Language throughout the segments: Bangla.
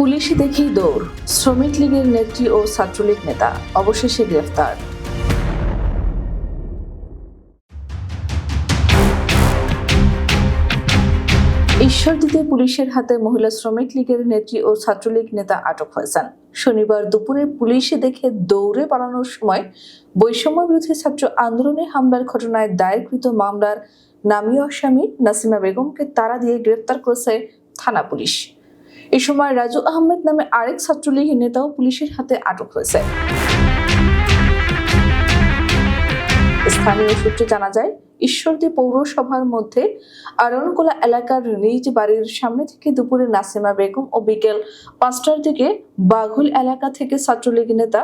পুলিশ দেখেই দৌড়। শ্রমিক লীগের নেত্রী ও ছাত্রলীগ নেতা, অবশেষে গ্রেফতার। ঈশ্বরদীতে পুলিশের হাতে মহিলা শ্রমিক লীগের নেত্রী ও ছাত্রলীগ নেতা আটক হয়েছেন। শনিবার দুপুরে পুলিশে দেখে দৌড়ে পালানোর সময় বৈষম্য বিরোধী ছাত্র আন্দোলনে হামলার ঘটনায় দায়েরকৃত মামলার নামী আসামি নাসিমা বেগমকে তারা দিয়ে গ্রেফতার করেছে থানা পুলিশ। এ সময় রাজু আহমেদ নামে আরেক ছাত্রলীগের নেতাও পুলিশের হাতে আটক হয়েছে। স্থানীয় সূত্রে জানা যায়, ঈশ্বরদী পৌরসভার মধ্যে আরণকোলা এলাকার নিজ বাড়ির সামনে থেকে দুপুরে নাসিমা বেগম ও বিকেল পাঁচটার দিকে বাঘুল এলাকা থেকে ছাত্রলীগ নেতা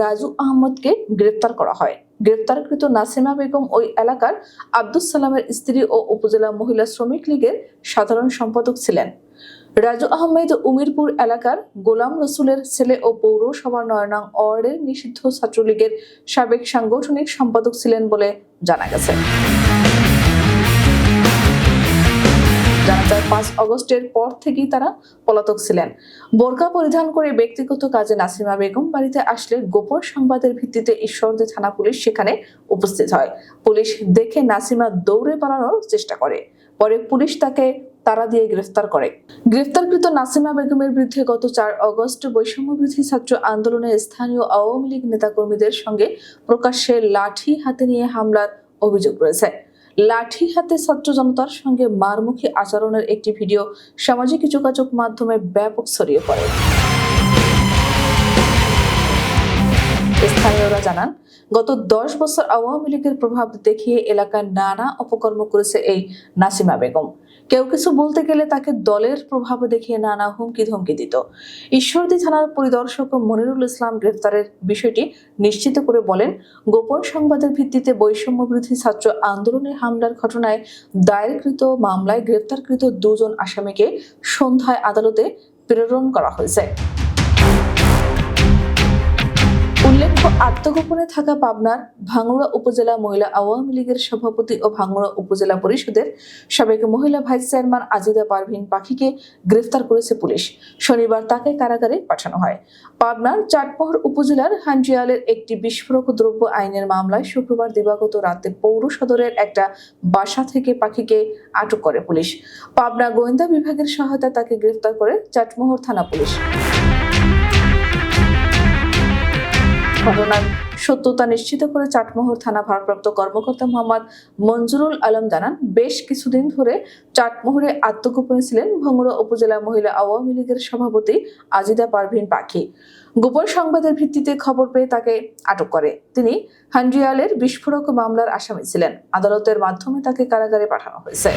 রাজু আহমদকে গ্রেপ্তার করা হয়। গ্রেপ্তারকৃত নাসিমা বেগম ওই এলাকার আব্দুস সালামের স্ত্রী ও উপজেলা মহিলা শ্রমিক লীগের সাধারণ সম্পাদক ছিলেন। রাজু আহমেদ উমিরপুর এলাকার গোলাম রসুলের ছেলে ও পৌরসভা নয়নাং ওয়ার্ডের নিষিদ্ধ ছাত্রলীগের সাবেক সাংগঠনিক সম্পাদক ছিলেন বলে জানা গেছে। জানা পাঁচ অগস্টের পর থেকেই তারা পলাতক ছিলেন। বোরকা পরিধান করে ব্যক্তিগত কাজে নাসিমা বেগম বাড়িতে আসলে গোপন সংবাদের ভিত্তিতে ঈশ্বরদী থানা পুলিশ সেখানে উপস্থিত হয়। পুলিশ দেখে নাসিমা দৌড়ে পালানোর চেষ্টা করে। পরে পুলিশ তাকে তারা দিয়ে গ্রেফতার করে। গ্রেফতারকৃত নাসিমা বেগমের বিরুদ্ধে গত চার অগস্ট বৈষম্য বিরোধী ছাত্র আন্দোলনে স্থানীয় আওয়ামী লীগ নেতাকর্মীদের সঙ্গে প্রকাশ্যে লাঠি হাতে নিয়ে হামলার অভিযোগ রয়েছে। লাঠি হাতে ছাত্র জনতার সঙ্গে মারমুখী আচরণের একটি ভিডিও সামাজিক যোগাযোগ মাধ্যমে ব্যাপক ছড়িয়ে পড়ে। স্থানীয়রা জানান, গত দশ বছর আওয়ামী লীগের প্রভাব দেখিয়ে এলাকার নানা অপকর্ম করেছে এই নাসিমা বেগম। কেউ কিছু বলতে গেলে তাকে দলের প্রভাব দেখিয়ে নানা হুমকি ধমকি দিত। ঈশ্বরদী থানার পরিদর্শক মনিরুল ইসলাম গ্রেফতারের বিষয়টি নিশ্চিত করে বলেন, গোপন সংবাদের ভিত্তিতে বৈষম্য বিরোধী ছাত্র আন্দোলনের হামলার ঘটনায় দায়েরকৃত মামলায় গ্রেফতারকৃত দুজন আসামিকে সন্ধ্যায় আদালতে প্রেরণ করা হয়েছে। উল্লেখ্য, আত্মগোপনে থাকা পাবনার ভাঙ্গুড়া উপজেলা মহিলা আওয়ামী লীগের সভাপতি ও ভাঙ্গুড়া উপজেলা পরিষদের সাবেক মহিলা ভাইস চেয়ারম্যান আজিদা পারভিন পাখিকে গ্রেফতার করেছে পুলিশ। শনিবার তাকে কারাগারে পাঠানো হয়। পাবনার চাটপহর উপজেলার হান্ডিয়ালের একটি বিস্ফোরক দ্রব্য আইনের মামলায় শুক্রবার দিবাগত রাতে পৌর সদরের একটা বাসা থেকে পাখিকে আটক করে পুলিশ। পাবনা গোয়েন্দা বিভাগের সহায়তায় তাকে গ্রেফতার করে চাটমোহর থানা পুলিশ। ঘটনার সত্যতা নিশ্চিত করে চাটমোহর থানা ভারপ্রাপ্ত কর্মকর্তা মোহাম্মদ মঞ্জুরুল আলম জানান, বেশ কিছুদিন ধরে চাটমোহরে আত্মগোপনে ছিলেন ভঙ্গুরা উপজেলা মহিলা আওয়ামী লীগের সভাপতি আজিদা পারভিন পাখি। গোপন সংবাদের ভিত্তিতে খবর পেয়ে তাকে আটক করে। তিনি হান্ড্রিয়ালের বিস্ফোরক মামলার আসামি ছিলেন। আদালতের মাধ্যমে তাকে কারাগারে পাঠানো হয়েছে।